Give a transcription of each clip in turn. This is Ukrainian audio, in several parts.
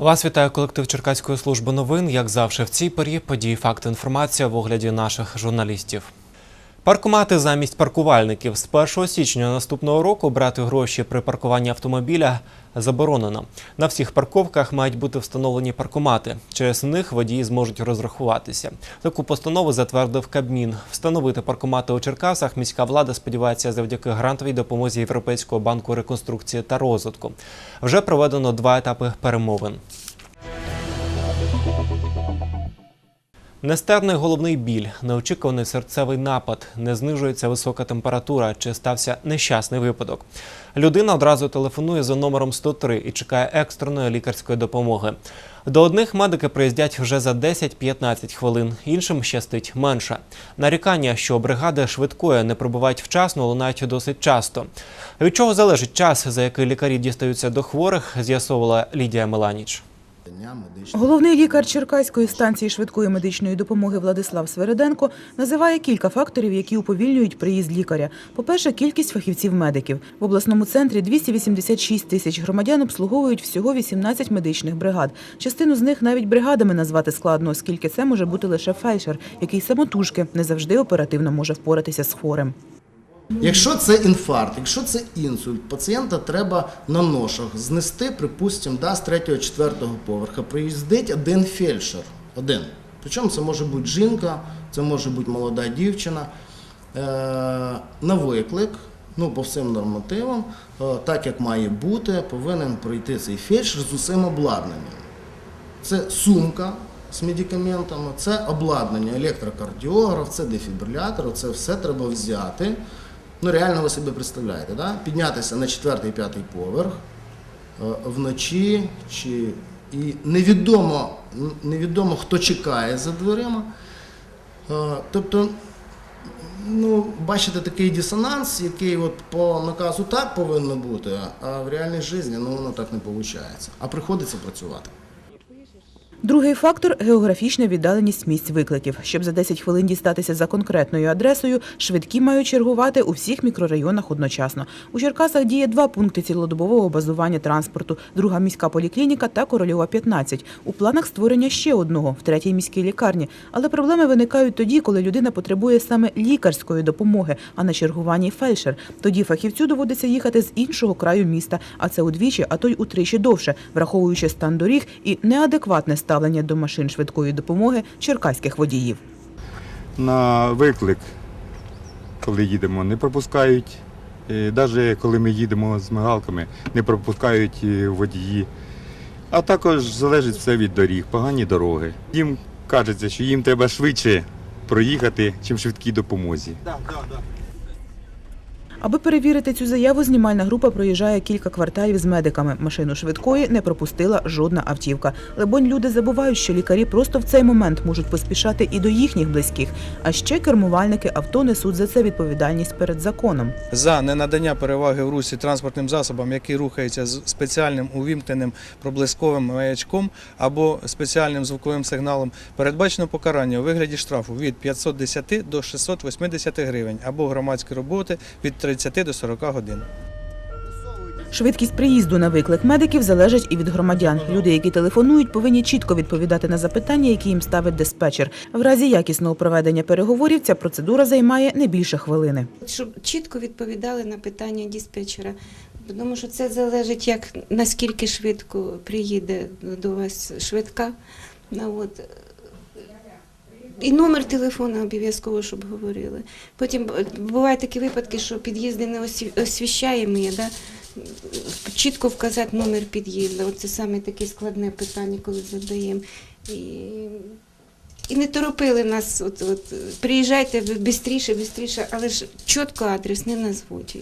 Вас вітає колектив Черкаської служби новин. Як завжди, в цій порі події, факти, інформація в огляді наших журналістів. Паркомати замість паркувальників з 1 січня наступного року брати гроші при паркуванні автомобіля заборонено. На всіх парковках мають бути встановлені паркомати. Через них водії зможуть розрахуватися. Таку постанову затвердив Кабмін. Встановити паркомати у Черкасах міська влада сподівається завдяки грантовій допомозі Європейського банку реконструкції та розвитку. Вже проведено два етапи перемовин. Нестерний головний біль, неочікуваний серцевий напад, не знижується висока температура чи стався нещасний випадок. Людина одразу телефонує за номером 103 і чекає екстреної лікарської допомоги. До одних медики приїздять вже за 10-15 хвилин, іншим щастить менше. Нарікання, що бригади швидкої не прибувають вчасно, лунають досить часто. Від чого залежить час, за який лікарі дістаються до хворих, з'ясовувала Лідія Меланіч. Головний лікар Черкаської станції швидкої медичної допомоги Владислав Свереденко називає кілька факторів, які уповільнюють приїзд лікаря. По-перше, кількість фахівців-медиків. В обласному центрі 286 тисяч громадян обслуговують всього 18 медичних бригад. Частину з них навіть бригадами назвати складно, оскільки це може бути лише фельдшер, який самотужки не завжди оперативно може впоратися з хворим. Якщо це інфаркт, якщо це інсульт, пацієнта треба на ношах знести, припустимо, да, з 3-4 поверха. Приїздить один фельдшер. Один. Причому це може бути жінка, це може бути молода дівчина. Е, на виклик, ну, по всім нормативам, е, так як має бути, повинен пройти цей фельдшер з усім обладнанням. Це сумка з медикаментами, це обладнання, електрокардіограф, це дефібрилятор, це все треба взяти. Ну, реально ви собі представляєте, да? піднятися на 4-5 поверх е, вночі, чи... і невідомо, невідомо, хто чекає за дверима. Е, Тобто, ну, бачите такий дисонанс, який от по наказу так повинно бути, а в реальній житті ну, воно так не виходить. А приходиться працювати. Другий фактор географічна віддаленість місць викликів. Щоб за 10 хвилин дістатися за конкретною адресою, швидкі мають чергувати у всіх мікрорайонах одночасно. У Черкасах діє два пункти цілодобового базування транспорту: друга міська поліклініка та Корольова 15. У планах створення ще одного в третій міській лікарні. Але проблеми виникають тоді, коли людина потребує саме лікарської допомоги, а на чергуванні фельдшер. Тоді фахівцю доводиться їхати з іншого краю міста, а це удвічі, а то й утричі довше, враховуючи стан доріг і неадекватне ставлення до машин швидкої допомоги черкаських водіїв. на виклик, коли їдемо, не пропускають. Навіть коли ми їдемо з мигалками, не пропускають е, водії. А також залежить все від доріг, погані дороги. Їм кажеться, що їм треба швидше проїхати, чим швидкій допомозі. Аби перевірити цю заяву, знімальна група проїжджає кілька кварталів з медиками. Машину швидкої не пропустила жодна автівка. Лебонь люди забувають, що лікарі просто в цей момент можуть поспішати і до їхніх близьких. А ще кермувальники авто несуть за це відповідальність перед законом. за ненадання переваги в русі транспортним засобам, який рухається з спеціальним увімкненим проблисковим маячком або спеціальним звуковим сигналом, передбачено покарання у вигляді штрафу від 510 до 680 гривень або громадські роботи від 30 до 40 годин. Швидкість приїзду на виклик медиків залежить і від громадян. Люди, які телефонують, повинні чітко відповідати на запитання, які їм ставить диспетчер. В разі якісного проведення переговорів ця процедура займає не більше хвилини. щоб чітко відповідали на питання диспетчера. Тому що це залежить, як наскільки швидко приїде до вас швидка. Ну, от. І номер телефону обов'язково, щоб говорили. Потім бувають такі випадки, що під'їзди не осві- освіщаємі, да? чітко вказати номер під'їзду. Це саме таке складне питання, коли задаємо. І, і не торопили нас, от, от, приїжджайте швидше, швидше, але ж чітко адрес не назвуть.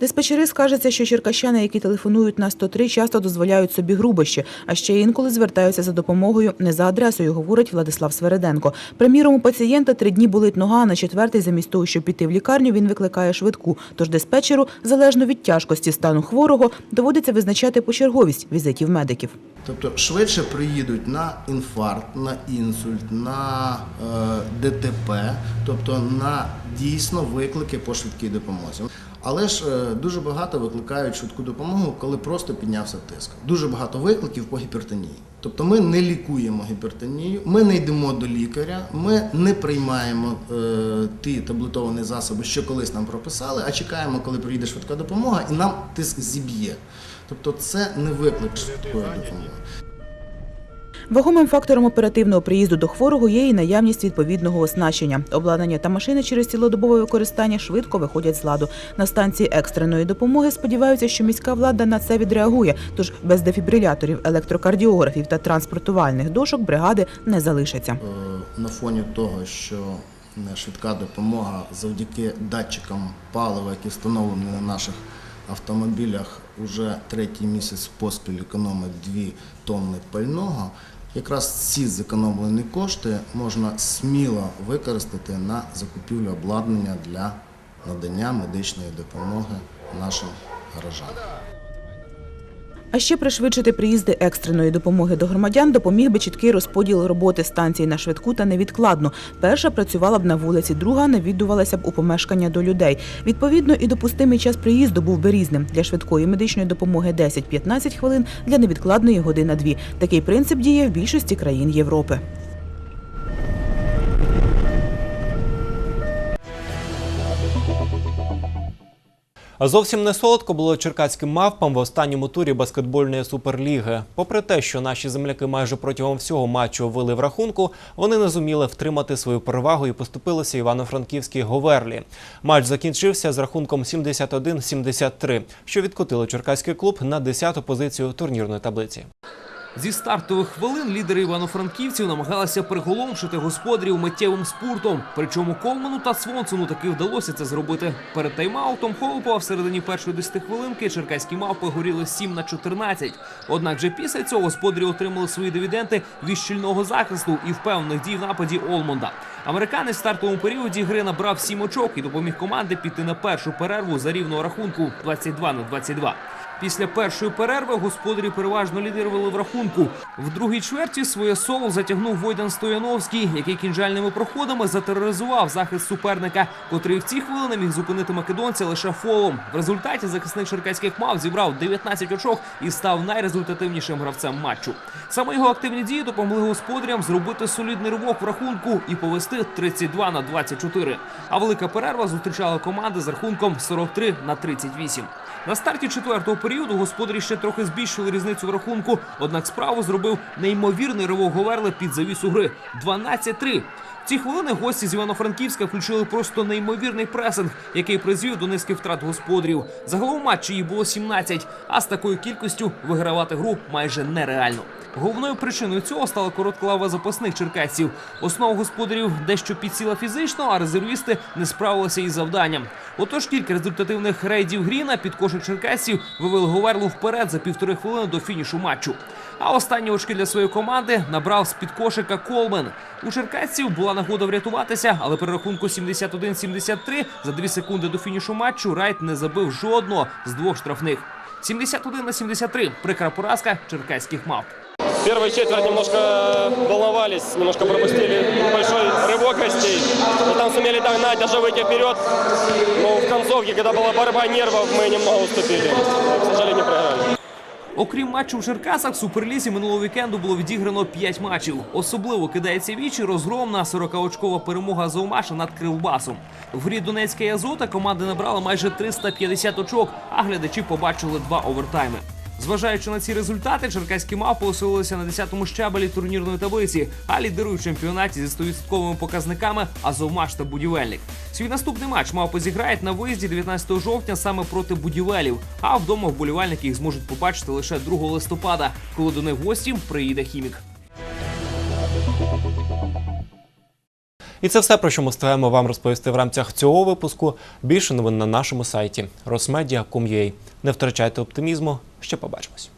Диспетчери скажеться, що черкащани, які телефонують на 103, часто дозволяють собі грубощі, а ще інколи звертаються за допомогою не за адресою, говорить Владислав Свереденко. Приміром, у пацієнта три дні болить нога, а на четвертий, замість того, щоб піти в лікарню, він викликає швидку. Тож диспетчеру, залежно від тяжкості стану хворого, доводиться визначати почерговість візитів медиків. Тобто швидше приїдуть на інфаркт, на інсульт, на е, ДТП, тобто на дійсно виклики по швидкій допомозі. Але ж е, дуже багато викликають швидку допомогу, коли просто піднявся тиск. Дуже багато викликів по гіпертонії. Тобто ми не лікуємо гіпертонію, ми не йдемо до лікаря, ми не приймаємо е, ті таблетовані засоби, що колись нам прописали, а чекаємо, коли приїде швидка допомога, і нам тиск зіб'є. Тобто це не виклик швидкої допомоги. Вагомим фактором оперативного приїзду до хворого є і наявність відповідного оснащення. Обладнання та машини через цілодобове використання швидко виходять з ладу. На станції екстреної допомоги сподіваються, що міська влада на це відреагує. Тож без дефібриляторів, електрокардіографів та транспортувальних дошок бригади не залишаться. Е, на фоні того, що е, швидка допомога завдяки датчикам палива, які встановлені на наших автомобілях, уже третій місяць поспіль економить 2 тонни пального. Якраз ці зекономлені кошти можна сміло використати на закупівлю обладнання для надання медичної допомоги нашим гаражам. А ще пришвидшити приїзди екстреної допомоги до громадян допоміг би чіткий розподіл роботи станцій на швидку та невідкладно. Перша працювала б на вулиці, друга навідувалася б у помешкання до людей. Відповідно, і допустимий час приїзду був би різним. Для швидкої медичної допомоги 10-15 хвилин, для невідкладної година-дві. Такий принцип діє в більшості країн Європи. Зовсім не солодко було черкаським мавпам в останньому турі баскетбольної суперліги. Попри те, що наші земляки майже протягом всього матчу вели в рахунку, вони не зуміли втримати свою перевагу і поступилися івано-франківській Говерлі. Матч закінчився з рахунком 71-73, що відкотило черкаський клуб на 10-ту позицію турнірної таблиці. Зі стартових хвилин лідери івано-франківців намагалися приголомшити господарів миттєвим спуртом. Причому Колману та Свонсону таки вдалося це зробити. Перед тайм-аутом Холопова в середині першої 10 хвилинки черкаські мавпи горіли 7 на 14. Однак же після цього господарі отримали свої дивіденти від щільного захисту і впевнених дій в нападі Олмонда. Американець в стартовому періоді гри набрав 7 очок і допоміг команді піти на першу перерву за рівного рахунку 22 на 22. Після першої перерви господарі переважно лідирували в рахунку. В другій чверті своє соло затягнув Войдан Стояновський, який кінжальними проходами затероризував захист суперника, котрий в ці хвилини міг зупинити македонця лише фолом. В результаті захисник черкаських мав зібрав 19 очок і став найрезультативнішим гравцем матчу. Саме його активні дії допомогли господарям зробити солідний ривок в рахунку і повести 32 на 24. А велика перерва зустрічала команди з рахунком 43 на 38. На старті четвертого періоду господарі ще трохи збільшили різницю в рахунку, однак справу зробив неймовірний ривок Говерли під завісу гри 12-3. В ці хвилини гості з Івано-Франківська включили просто неймовірний пресинг, який призвів до низки втрат господарів. Загалом матчі їх було 17, а з такою кількістю вигравати гру майже нереально. Головною причиною цього стала коротка лава запасних черкасців. Основа господарів дещо підсіла фізично, а резервісти не справилися із завданням. Отож, кілька результативних рейдів Гріна під кошик черкасців вивели Говерлу вперед за півтори хвилини до фінішу матчу. А останні очки для своєї команди набрав з-під кошика Колмен. У черкасців була нагода врятуватися, але при рахунку 71-73 за дві секунди до фінішу матчу Райт не забив жодного з двох штрафних. 71 на 73. Прикра поразка черкаських мавп. Первая четверть немножко волновались, немножко пропустили большой рывок гостей. Но там сумели догнать, даже выйти вперед. Но в концовке, когда была борьба нервов, мы немного уступили. К сожалению, проиграли. Окрім матчу в Черкасах, в Суперлізі минулого вікенду було відіграно 5 матчів. Особливо кидається вічі розгромна 40-очкова перемога Заумаша над Кривбасом. В грі Донецька і Азота команди набрали майже 350 очок, а глядачі побачили два овертайми. Зважаючи на ці результати, черкаські мавпи осилилися на 10-му щабелі турнірної таблиці, а лідирують в чемпіонаті зі 100% показниками Азовмаш та Будівельник. Свій наступний матч мавпи зіграють на виїзді 19 жовтня саме проти будівелів. А вдома вболівальники їх зможуть побачити лише 2 листопада, коли до них в гості приїде хімік. І це все, про що ми стаємо вам розповісти в рамках цього випуску. Більше новин на нашому сайті rosmedia.com.ua. Не втрачайте оптимізму. Ще побачимось.